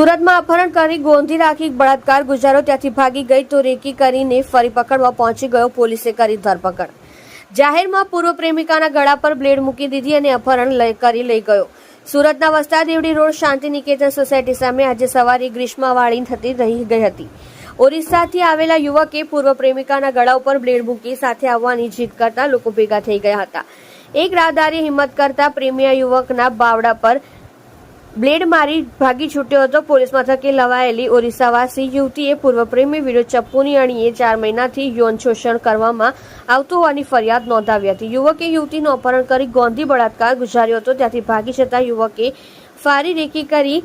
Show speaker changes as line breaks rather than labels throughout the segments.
સુરતમાં અપહરણ કરી, ગોંધી રાખી બળાત્કાર ગુજારો. ત્યાંથી ભાગી ગઈ તો રેકી કરીને ફરી પકડવા પહોંચી ગયો પોલીસે કરી ધરપકડ. જાહેરમાં પૂર્વ પ્રેમિકાના ગળા પર બ્લેડ મૂકી દીધી અને અપહરણ કરી લઈ ગયો. સુરતના વસ્તા દેવડી રોડ શાંતિ નિકેતન સોસાયટી સામે આજે સવારે ગ્રીષ્માવાળી થતી રહી ગઈ હતી. ઓરિસ્સાથી આવેલા યુવકે પૂર્વ પ્રેમિકાના ગળા ઉપર બ્લેડ મૂકી સાથે આવવાની જીદ કરતા લોકો ભેગા થઈ ગયા હતા. એક રાહદારી હિંમત કરતા પ્રેમીયા યુવકના બાવડા પર બ્લેડ મારી ભાગી છૂટ્યો હતો. પોલીસ મથકે લવાયેલી ઓરિસ્સાવાસી યુવતીએ પૂર્વ પ્રેમી વિરુદ્ધ ચપ્પુની અણીએ ચાર મહિનાથી યૌન શોષણ કરવામાં આવતું હોવાની ફરિયાદ નોંધાવી હતી. યુવકે યુવતીનું અપહરણ કરી ગોંધી બળાત્કાર ગુજાર્યો હતો. ત્યાંથી ભાગી જતા યુવકે ફારી રેકી કરી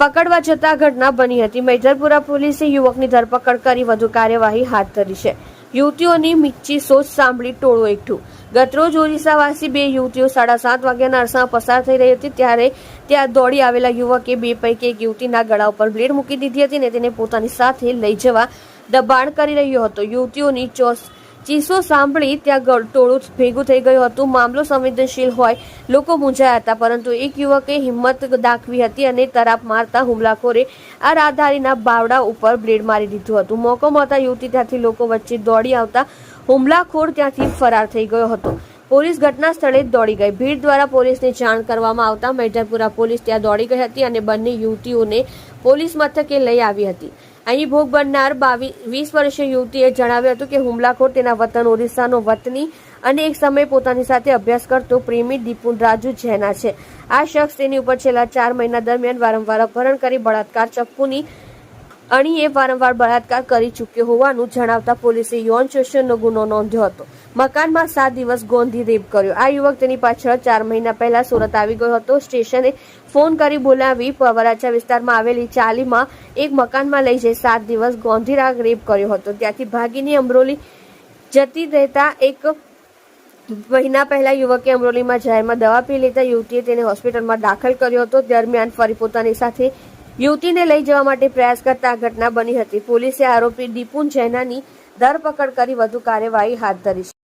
પકડવા જતા ઘટના બની હતી. મૈધરપુરા પોલીસે યુવકની ધરપકડ કરી વધુ કાર્યવાહી હાથ ધરી છે. યુવતીઓની મિચ્છી સોચ સાંભળી ટોળું એકઠું. ગતરોજ ઓરિસ્સાવાસી બે યુવતીઓ સાડા સાત વાગ્યાના અરસામાં પસાર થઈ રહી હતી, ત્યારે ત્યાં દોડી આવેલા યુવકે બે પૈકી એક યુવતીના ગળા ઉપર બ્લેડ મૂકી દીધી હતી અને તેને પોતાની સાથે લઈ જવા દબાણ કરી રહ્યો હતો. યુવતીઓની ચોસ ચીસો સાંભળી ત્યાં ટોળું ભેગું થઈ ગયું હતું. મામલો સંવેદનશીલ હોય લોકો મૂંઝાયા હતા, પરંતુ એક યુવકે હિંમત દાખવી હતી અને તરાપ મારતા હુમલાખોરે આ રાધારીના બાવડા ઉપર બ્લેડ મારી દીધું હતું. મોકો મળતા યુવતી ત્યાંથી લોકો વચ્ચે દોડી આવતા હુમલાખોર ત્યાંથી ફરાર થઈ ગયો હતો. પોલીસ ઘટના સ્થળે દોડી ગઈ. ભીડ દ્વારા પોલીસને જાણ કરવામાં આવતા મેઢરપુરા પોલીસ ત્યાં દોડી ગઈ હતી અને બંને યુવતીઓને પોલીસ મથકે લઈ આવી હતી. અહીં ભોગ બનનાર વીસ વર્ષીય યુવતીએ જણાવ્યું હતું કે હુમલાખોર તેના વતન, ઓરિસ્સાનો વતની અને એક સમયે પોતાની સાથે અભ્યાસ કરતો પ્રેમી દીપુન રાજુ જૈના છે. આ શખ્સ તેની ઉપર છેલ્લા ચાર મહિના દરમિયાન વારંવાર અપહરણ કરી બળાત્કાર, ચપ્પુની અણીએ વારંવાર બળાત્કાર કરી ચૂક્યો હોવાનું જણાવતા પોલીસે યૌન શોષણનો ગુનો નોંધ્યો હતો. મકાનમાં સાત દિવસ ગોંધી રેપ કર્યો. આ યુવક તેની પાછળ ચાર મહિના પહેલા સુરત આવી ગયો હતો. સ્ટેશને ફોન કરી બોલાવી વરાછા વિસ્તારમાં આવેલી ચાલીમાં એક મકાનમાં લઈ જઈ સાત દિવસ ગોંધીરાગ રેપ કર્યો હતો. ત્યાંથી ભાગીને અમરોલી જતી રહેતા એક મહિના પહેલા યુવકે અમરોલીમાં જાહેરમાં દવા પી લેતા યુવતીએ તેને હોસ્પિટલમાં દાખલ કર્યો હતો. દરમિયાન ફરી પોતાની સાથે યુવતીને લઈ જવા માટે પ્રયાસ કરતા ઘટના બની હતી. પોલીસે આરોપી દીપુન જૈનાની ધરપકડ કરી વધુ કાર્યવાહી હાથ ધરી છે.